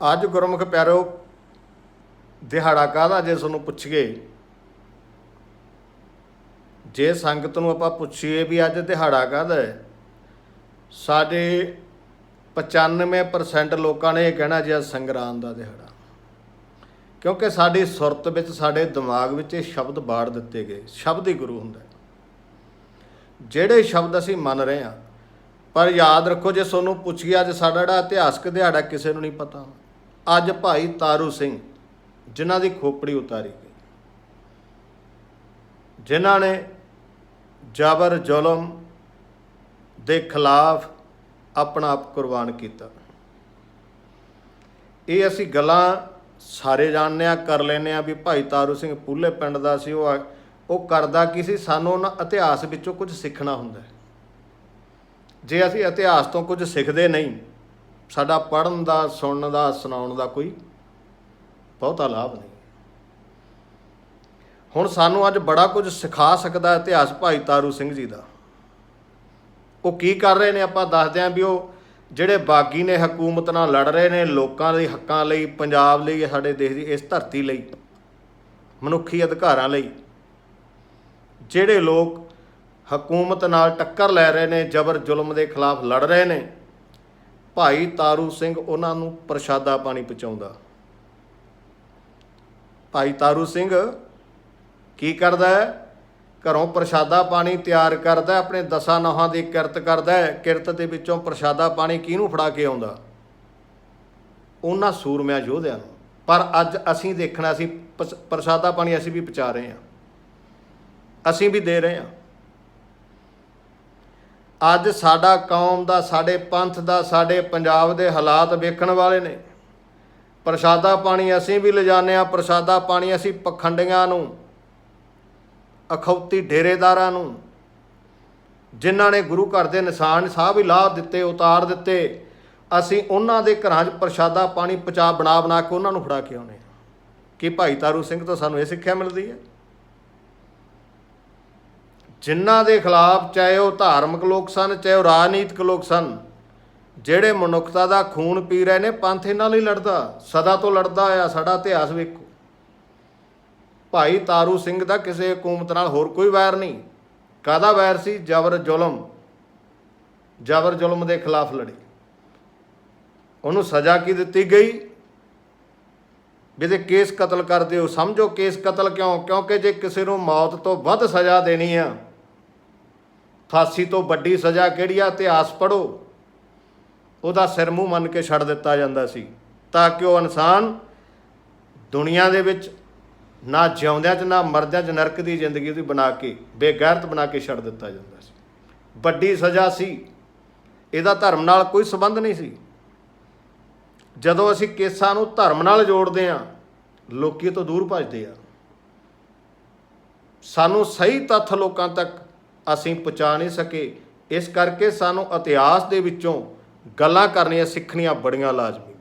ਅੱਜ ਗੁਰਮੁਖ ਪਿਆਰੋ, ਦਿਹਾੜਾ ਕਾਹਦਾ ਜੇ ਤੁਹਾਨੂੰ ਪੁੱਛੀਏ? ਜੇ ਸੰਗਤ ਨੂੰ ਆਪਾਂ ਪੁੱਛੀਏ ਵੀ ਅੱਜ ਦਿਹਾੜਾ ਕਾਹਦਾ ਹੈ? ਸਾਡੇ 95% ਲੋਕਾਂ ਨੇ ਇਹ ਕਹਿਣਾ ਜੀ, ਅੱਜ ਸੰਗਰਾਂਦ ਦਾ ਦਿਹਾੜਾ। ਕਿਉਂਕਿ ਸਾਡੀ ਸੁਰਤ ਵਿੱਚ, ਸਾਡੇ ਦਿਮਾਗ ਵਿੱਚ ਇਹ ਸ਼ਬਦ ਬਾੜ ਦਿੱਤੇ ਗਏ। ਸ਼ਬਦ ਹੀ ਗੁਰੂ ਹੁੰਦਾ ਜਿਹੜੇ ਸ਼ਬਦ ਅਸੀਂ ਮੰਨ ਰਹੇ ਹਾਂ, ਪਰ ਯਾਦ ਰੱਖੋ, ਜੇ ਤੁਹਾਨੂੰ ਪੁੱਛੀਏ ਅੱਜ ਸਾਡਾ ਜਿਹੜਾ ਇਤਿਹਾਸਕ ਦਿਹਾੜਾ, ਕਿਸੇ ਨੂੰ ਨਹੀਂ ਪਤਾ। ਅੱਜ ਭਾਈ ਤਾਰੂ ਸਿੰਘ, ਜਿਨ੍ਹਾਂ ਦੀ ਖੋਪੜੀ ਉਤਾਰੀ ਗਈ। ਜਿਨ੍ਹਾਂ ਨੇ ਜਬਰ ਜ਼ੁਲਮ ਦੇ ਖਿਲਾਫ ਆਪਣਾ ਆਪ ਕੁਰਬਾਨ ਕੀਤਾ। ਇਹ ਅਸੀਂ ਗੱਲਾਂ ਸਾਰੇ ਜਾਣਦੇ ਆ ਕਰ ਲੈਨੇ ਆ ਵੀ ਭਾਈ ਤਾਰੂ ਸਿੰਘ ਪੂਲੇ ਪਿੰਡ ਦਾ ਸੀ, ਉਹ ਉਹ ਕਰਦਾ ਕੀ ਸੀ? ਸਾਨੂੰ ਉਹਨਾਂ ਇਤਿਹਾਸ ਵਿੱਚੋਂ ਕੁਝ ਸਿੱਖਣਾ ਹੁੰਦਾ ਜੇ ਅਸੀਂ ਇਤਿਹਾਸ ਤੋਂ ਕੁਝ ਸਿੱਖਦੇ ਨਹੀਂ ਸਾਡਾ ਪੜ੍ਹਨ ਦਾ, ਸੁਣਨ ਦਾ, ਸੁਣਾਉਣ ਦਾ ਕੋਈ ਬਹੁਤਾ ਲਾਭ ਨਹੀਂ। ਹੁਣ ਸਾਨੂੰ ਅੱਜ ਬੜਾ ਕੁਝ ਸਿਖਾ ਸਕਦਾ ਇਤਿਹਾਸ ਭਾਈ ਤਾਰੂ ਸਿੰਘ ਜੀ ਦਾ। ਉਹ ਕੀ ਕਰ ਰਹੇ ਨੇ ਆਪਾਂ ਦੱਸਦੇ ਆਂ ਵੀ ਉਹ ਜਿਹੜੇ ਬਾਗੀ ਨੇ ਹਕੂਮਤ ਨਾਲ ਲੜ ਰਹੇ ਨੇ, ਲੋਕਾਂ ਦੇ ਹੱਕਾਂ ਲਈ, ਪੰਜਾਬ ਲਈ, ਸਾਡੇ ਦੇਸ਼ ਦੀ ਇਸ ਧਰਤੀ ਲਈ, ਮਨੁੱਖੀ ਅਧਿਕਾਰਾਂ ਲਈ, ਜਿਹੜੇ ਲੋਕ ਹਕੂਮਤ ਨਾਲ ਟੱਕਰ ਲੈ ਰਹੇ ਨੇ ਜ਼ਬਰ ਜ਼ੁਲਮ ਦੇ ਖਿਲਾਫ ਲੜ ਰਹੇ ਨੇ ਭਾਈ ਤਾਰੂ ਸਿੰਘ ਉਹਨਾਂ ਨੂੰ ਪ੍ਰਸ਼ਾਦਾ ਪਾਣੀ ਪਹੁੰਚਾਉਂਦਾ। ਭਾਈ ਤਾਰੂ ਸਿੰਘ ਕੀ ਕਰਦਾ ਹੈ? ਘਰੋਂ ਪ੍ਰਸ਼ਾਦਾ ਪਾਣੀ ਤਿਆਰ ਕਰਦਾ ਆਪਣੇ ਦਸਾਂ ਨਹਾਂ ਦੀ ਕਿਰਤ ਕਰਦਾ ਕਿਰਤ ਦੇ ਵਿੱਚੋਂ ਪ੍ਰਸ਼ਾਦਾ ਪਾਣੀ ਕਿਹਨੂੰ ਫੜਾ ਕੇ ਆਉਂਦਾ? ਉਹਨਾਂ ਸੂਰਮਿਆਂ ਯੋਧਿਆਂ ਨੂੰ। ਪਰ ਅੱਜ ਅਸੀਂ ਦੇਖਣਾ, ਅਸੀਂ ਪਸ- ਪ੍ਰਸ਼ਾਦਾ ਪਾਣੀ ਅਸੀਂ ਵੀ ਪਹੁੰਚਾ ਰਹੇ ਹਾਂ। ਅਸੀਂ ਵੀ ਦੇ ਰਹੇ ਹਾਂ। ਅੱਜ ਸਾਡਾ ਕੌਮ ਦਾ, ਸਾਡੇ ਪੰਥ ਦਾ, ਸਾਡੇ ਪੰਜਾਬ ਦੇ ਹਾਲਾਤ ਵੇਖਣ ਵਾਲੇ ਨੇ। ਪ੍ਰਸ਼ਾਦਾ ਪਾਣੀ ਅਸੀਂ ਵੀ ਲਿਜਾਣੇ ਆ ਪ੍ਰਸ਼ਾਦਾ ਪਾਣੀ ਅਸੀਂ ਪਖੰਡੀਆਂ ਨੂੰ, ਅਖੌਤੀ ਡੇਰੇਦਾਰਾਂ ਨੂੰ, ਜਿਨ੍ਹਾਂ ਨੇ ਗੁਰੂ ਘਰ ਦੇ ਨਿਸ਼ਾਨ ਸਾਹਿਬ ਹੀ ਲਾਹ ਦਿੱਤੇ, ਉਤਾਰ ਦਿੱਤੇ, ਅਸੀਂ ਉਹਨਾਂ ਦੇ ਘਰਾਂ 'ਚ ਪ੍ਰਸ਼ਾਦਾ ਪਾਣੀ ਪਚਾ ਬਣਾ ਬਣਾ ਕੇ ਉਹਨਾਂ ਨੂੰ ਫੜਾ ਕੇ ਆਉਨੇ ਕਿ ਭਾਈ ਤਾਰੂ ਸਿੰਘ ਤੋਂ ਸਾਨੂੰ ਇਹ ਸਿੱਖਿਆ ਮਿਲਦੀ ਹੈ? ਜਿਨ੍ਹਾਂ ਦੇ ਖਿਲਾਫ ਚਾਹੇ ਉਹ ਧਾਰਮਿਕ ਲੋਕ ਸਨ, ਚਾਹੇ ਉਹ ਰਾਜਨੀਤਿਕ ਲੋਕ ਸਨ, ਜਿਹੜੇ ਮਨੁੱਖਤਾ ਦਾ ਖੂਨ ਪੀ ਰਹੇ ਨੇ, ਪੰਥ ਇਹਨਾਂ ਲਈ ਲੜਦਾ, ਸਦਾ ਤੋਂ ਲੜਦਾ ਆ ਸਾਡਾ ਇਤਿਹਾਸ ਵੇਖੋ। ਭਾਈ ਤਾਰੂ ਸਿੰਘ ਦਾ ਕਿਸੇ ਹਕੂਮਤ ਨਾਲ ਹੋਰ ਕੋਈ ਵੈਰ ਨਹੀਂ। ਕਾਦਾ ਵੈਰ ਸੀ? ਜ਼ਬਰ ਜ਼ੁਲਮ। ਜ਼ਬਰ ਜ਼ੁਲਮ ਦੇ ਖਿਲਾਫ ਲੜੇ। ਉਹਨੂੰ ਸਜ਼ਾ ਕੀ ਦਿੱਤੀ ਗਈ? ਵੀ ਕੇਸ ਕਤਲ ਕਰ ਦਿਓ ਸਮਝੋ ਕੇਸ ਕਤਲ ਕਿਉਂ? ਕਿਉਂਕਿ ਜੇ ਕਿਸੇ ਨੂੰ ਮੌਤ ਤੋਂ ਵੱਧ ਸਜ਼ਾ ਦੇਣੀ ਆ ਫਾਂਸੀ ਤੋਂ ਵੱਡੀ ਸਜ਼ਾ ਕਿਹੜੀ ਆ? ਇਤਿਹਾਸ ਪੜੋ ਉਹਦਾ ਸਿਰ ਮੂੰਹ ਮੰਨ ਕੇ ਛੱਡ ਦਿੱਤਾ ਜਾਂਦਾ ਸੀ, ਤਾਂ ਕਿ ਉਹ ਇਨਸਾਨ ਦੁਨੀਆ ਦੇ ਵਿੱਚ ਨਾ ਜਿਉਂਦਿਆਂ 'ਚ, ਨਾ ਮਰਦਿਆਂ 'ਚ, ਨਰਕ ਦੀ ਜ਼ਿੰਦਗੀ ਉਹਦੀ ਬਣਾ ਕੇ, ਬੇਗੈਰਤ ਬਣਾ ਕੇ ਛੱਡ ਦਿੱਤਾ ਜਾਂਦਾ ਸੀ। ਵੱਡੀ ਸਜ਼ਾ ਸੀ। ਇਹਦਾ ਧਰਮ ਨਾਲ ਕੋਈ ਸੰਬੰਧ ਨਹੀਂ ਸੀ। ਜਦੋਂ ਅਸੀਂ ਕੇਸਾਂ ਨੂੰ ਧਰਮ ਨਾਲ ਜੋੜਦੇ ਆ ਲੋਕੀ ਤੋਂ ਦੂਰ ਭੱਜਦੇ ਆ। ਸਾਨੂੰ ਸਹੀ ਤੱਥ ਲੋਕਾਂ ਤੱਕ ਅਸੀਂ ਪਹੁੰਚਾ ਨਹੀਂ ਸਕੇ। ਇਸ ਕਰਕੇ ਸਾਨੂੰ ਇਤਿਹਾਸ ਦੇ ਵਿੱਚੋਂ ਗੱਲਾਂ ਕਰਨੀਆਂ ਸਿੱਖਣੀਆਂ ਬੜੀਆਂ ਲਾਜ਼ਮੀ।